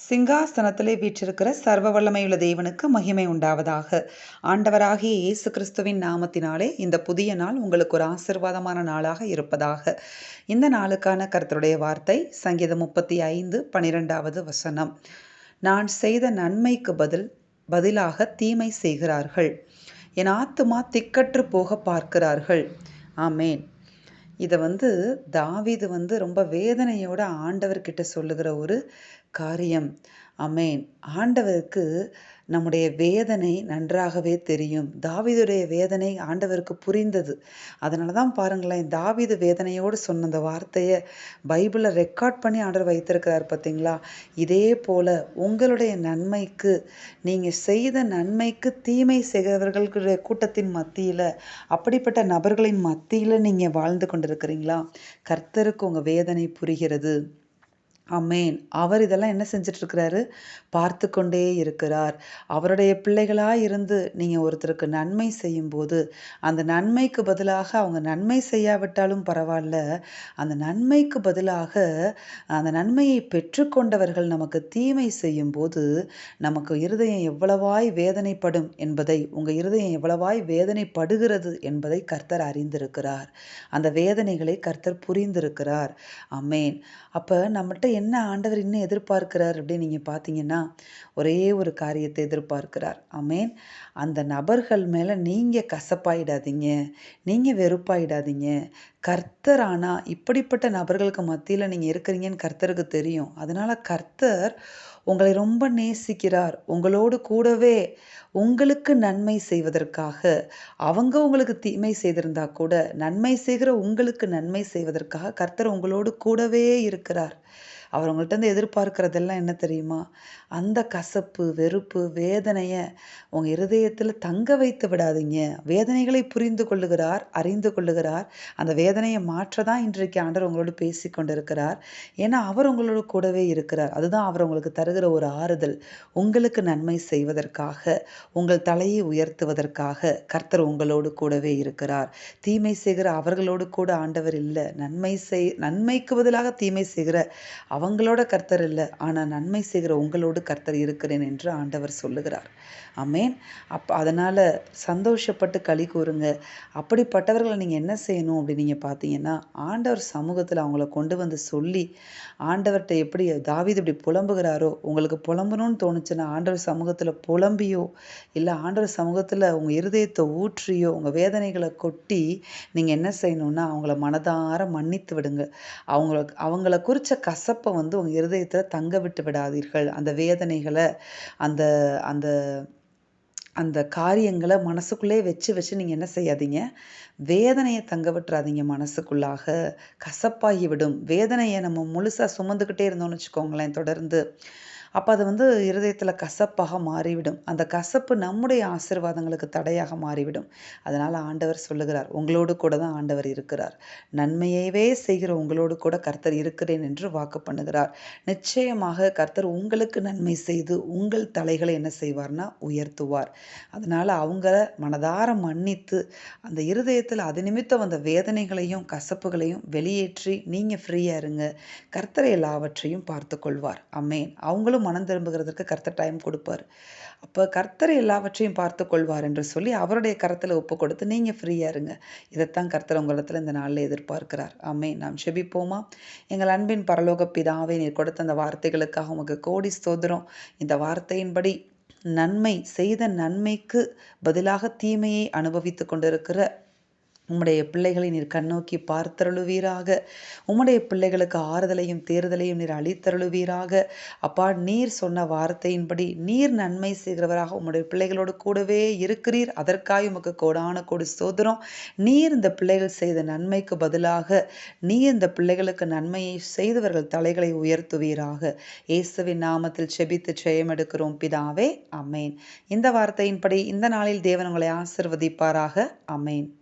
சிங்காசனத்திலே வீற்றிருக்கிற சர்வ வல்லமையுள்ள தேவனுக்கு மகிமை உண்டாவதாக. ஆண்டவராகிய இயேசு கிறிஸ்துவின் நாமத்தினாலே இந்த புதிய நாள் உங்களுக்கு ஒரு ஆசிர்வாதமான நாளாக இருப்பதாக. இந்த நாளுக்கான கருத்துடைய வார்த்தை சங்கீதம் முப்பத்தி ஐந்து பனிரெண்டாவது வசனம். நான் செய்த நன்மைக்கு பதில் பதிலாக தீமை செய்கிறார்கள். என் ஆத்துமா திக்கற்று போக பார்க்கிறார்கள். ஆமேன். இதை வந்து தாவிது வந்து ரொம்ப வேதனையோட ஆண்டவர்கிட்ட சொல்லுகிற ஒரு காரியம். அமேன் ஆண்டவருக்கு நம்முடைய வேதனை நன்றாகவே தெரியும். தாவிதுடைய வேதனை ஆண்டவருக்கு புரிந்தது. அதனால தான் பாருங்களேன் தாவிது வேதனையோடு சொன்ன அந்த வார்த்தையை பைபிளில் ரெக்கார்ட் பண்ணி ஆண்டவர் வைத்திருக்கிறார் பார்த்தீங்களா? இதே போல் உங்களுடைய நன்மைக்கு நீங்கள் செய்த நன்மைக்கு தீமை செய்கிறவர்களுடைய கூட்டத்தின் மத்தியில் அப்படிப்பட்ட நபர்களின் மத்தியில் நீங்கள் வாழ்ந்து கொண்டிருக்கிறீங்களா? கர்த்தருக்கு உங்கள் வேதனை புரிகிறது. அம்மேன் அவர் இதெல்லாம் என்ன செஞ்சிட்ருக்கிறாரு? பார்த்து கொண்டே இருக்கிறார். அவருடைய பிள்ளைகளாக இருந்து நீங்கள் ஒருத்தருக்கு நன்மை செய்யும்போது அந்த நன்மைக்கு பதிலாக அவங்க நன்மை செய்யாவிட்டாலும் பரவாயில்ல அந்த நன்மைக்கு பதிலாக அந்த நன்மையை பெற்றுக்கொண்டவர்கள் நமக்கு தீமை செய்யும்போது நமக்கு இருதயம் எவ்வளவாய் வேதனைப்படும் என்பதை உங்கள் இருதயம் எவ்வளவாய் வேதனைப்படுகிறது என்பதை கர்த்தர் அறிந்திருக்கிறார். அந்த வேதனைகளை கர்த்தர் புரிந்திருக்கிறார். அம்மேன் அப்போ நம்மகிட்ட என்ன ஆண்டவர் இன்னும் எதிர்பார்க்கிறார் அப்படின்னு நீங்கள் பார்த்தீங்கன்னா ஒரே ஒரு காரியத்தை எதிர்பார்க்கிறார். அமேன் அந்த நபர்கள் மேலே நீங்கள் கசப்பாயிடாதீங்க. நீங்கள் வெறுப்பாயிடாதீங்க. கர்த்தர் ஆனால் இப்படிப்பட்ட நபர்களுக்கு மத்தியில் நீங்கள் இருக்கிறீங்கன்னு கர்த்தருக்கு தெரியும். அதனால் கர்த்தர் உங்களை ரொம்ப நேசிக்கிறார். உங்களோடு கூடவே உங்களுக்கு நன்மை செய்வதற்காக. அவங்க உங்களுக்கு தீமை செய்திருந்தா கூட நன்மை செய்கிற உங்களுக்கு நன்மை செய்வதற்காக கர்த்தர் உங்களோடு கூடவே இருக்கிறார். அவர் உங்கள்கிட்ட இருந்து எதிர்பார்க்கறதெல்லாம் என்ன தெரியுமா? அந்த கசப்பு வெறுப்பு வேதனையை உங்கள் இருதயத்தில் தங்க வைத்து விடாதீங்க. வேதனைகளை புரிந்து கொள்ளுகிறார் அறிந்து கொள்ளுகிறார். அந்த வேதனையை மாற்ற தான் இன்றைக்கு ஆண்டர் உங்களோடு பேசி கொண்டிருக்கிறார். ஏன்னா அவர் உங்களோட கூடவே இருக்கிறார். அதுதான் அவர் உங்களுக்கு தருகிற ஒரு ஆறுதல். உங்களுக்கு நன்மை செய்வதற்காக உங்கள் தலையை உயர்த்துவதற்காக கர்த்தர் உங்களோடு கூடவே இருக்கிறார். தீமை செய்கிற அவர்களோடு கூட ஆண்டவர் இல்லை. நன்மை செய் நன்மைக்கு பதிலாக தீமை செய்கிற அவங்களோட கர்த்தர் இல்லை. ஆனால் நன்மை செய்கிற உங்களோடு கர்த்தர் இருக்கிறேன் என்று ஆண்டவர் சொல்லுகிறார். அமேன் அப் அதனால் சந்தோஷப்பட்டு களி கூறுங்க. அப்படிப்பட்டவர்களை நீங்கள் என்ன செய்யணும் அப்படின்னு நீங்கள் பார்த்தீங்கன்னா ஆண்டவர் சமூகத்தில் அவங்கள கொண்டு வந்து சொல்லி ஆண்டவர்கிட்ட எப்படி தாவிது இப்படி புலம்புகிறாரோ உங்களுக்கு புலம்பணும்னு தோணுச்சுன்னா ஆண்டவர் சமூகத்தில் புலம்பியோ இல்லை ஆண்டவர் சமூகத்தில் உங்கள் இருதயத்தை ஊற்றியோ உங்கள் வேதனைகளை கொட்டி நீங்கள் என்ன செய்யணும்னா அவங்கள மனதார மன்னித்து விடுங்க. அவங்கள அவங்கள குறித்த கசப்பை வந்து உங்கள் இருதயத்தில் தங்க விட்டு விடாதீர்கள். அந்த வேதனைகளை அந்த அந்த அந்த காரியங்களை மனசுக்குள்ளே வச்சு வச்சு நீங்கள் என்ன செய்யாதீங்க. வேதனையை தங்க விட்டுறாதீங்க மனசுக்குள்ளாக. கசப்பாகி விடும். வேதனையை நம்ம முழுசாக சுமந்துக்கிட்டே இருந்தோம்னு வச்சுக்கோங்களேன் தொடர்ந்து. அப்போ அது வந்து இருதயத்தில் கசப்பாக மாறிவிடும். அந்த கசப்பு நம்முடைய ஆசிர்வாதங்களுக்கு தடையாக மாறிவிடும். அதனால் ஆண்டவர் சொல்லுகிறார் உங்களோடு கூட தான் ஆண்டவர் இருக்கிறார். நன்மையவே செய்கிற உங்களோடு கூட கர்த்தர் இருக்கிறேன் என்று வாக்கு பண்ணுகிறார். நிச்சயமாக கர்த்தர் உங்களுக்கு நன்மை செய்து உங்கள் தலைகளை என்ன செய்வார்னா உயர்த்துவார். அதனால் அவங்கள மனதார மன்னித்து அந்த இருதயத்தில் அது நிமித்தம் அந்த வேதனைகளையும் கசப்புகளையும் வெளியேற்றி நீங்கள் ஃப்ரீயாக இருங்க. கர்த்தரை எல்லாவற்றையும் பார்த்து கொள்வார் அம்மேன் அவங்களும் அவர்களும் மனம் திரும்புகிறதற்கு கர்த்தர் டைம் கொடுப்பார். அப்போ கர்த்தர் எல்லாவற்றையும் பார்த்து கொள்வார் என்று சொல்லி அவருடைய கரத்தில் ஒப்பு கொடுத்து நீங்கள் ஃப்ரீயாக இருங்க. இதைத்தான் கர்த்தர் உங்களிடத்தில் இந்த நாளில் எதிர்பார்க்கிறார். ஆமே நாம் செபிப்போமா? எங்கள் அன்பின் பரலோக பிதாவே நீர் கொடுத்த அந்த வார்த்தைகளுக்காக உமக்கு கோடி ஸ்தோதிரம் இந்த வார்த்தையின்படி நன்மை செய்த நன்மைக்கு பதிலாக தீமையை அனுபவித்து கொண்டிருக்கிற உம்முடைய பிள்ளைகளை நீர் கண்ணோக்கி பார்த்தருளுவீராக. உம்முடைய பிள்ளைகளுக்கு ஆறுதலையும் தேர்தலையும் நீர் அளித்தருளுவீராக. அப்பா நீர் சொன்ன வார்த்தையின்படி நீர் நன்மை செய்கிறவராக உம்முடைய பிள்ளைகளோடு கூடவே இருக்கிறீர். அதற்காக உமக்கு கோடான கொடு சோதரம் நீர் இந்த பிள்ளைகள் செய்த நன்மைக்கு பதிலாக நீர் இந்த பிள்ளைகளுக்கு நன்மையை செய்தவர்கள் தலைகளை உயர்த்துவீராக. இயேசுவின் நாமத்தில் செபித்து ஜெயம் எடுக்கிறோம் பிதாவே அமேன் இந்த வார்த்தையின்படி இந்த நாளில் தேவன் உங்களை ஆசிர்வதிப்பாராக. அமேன்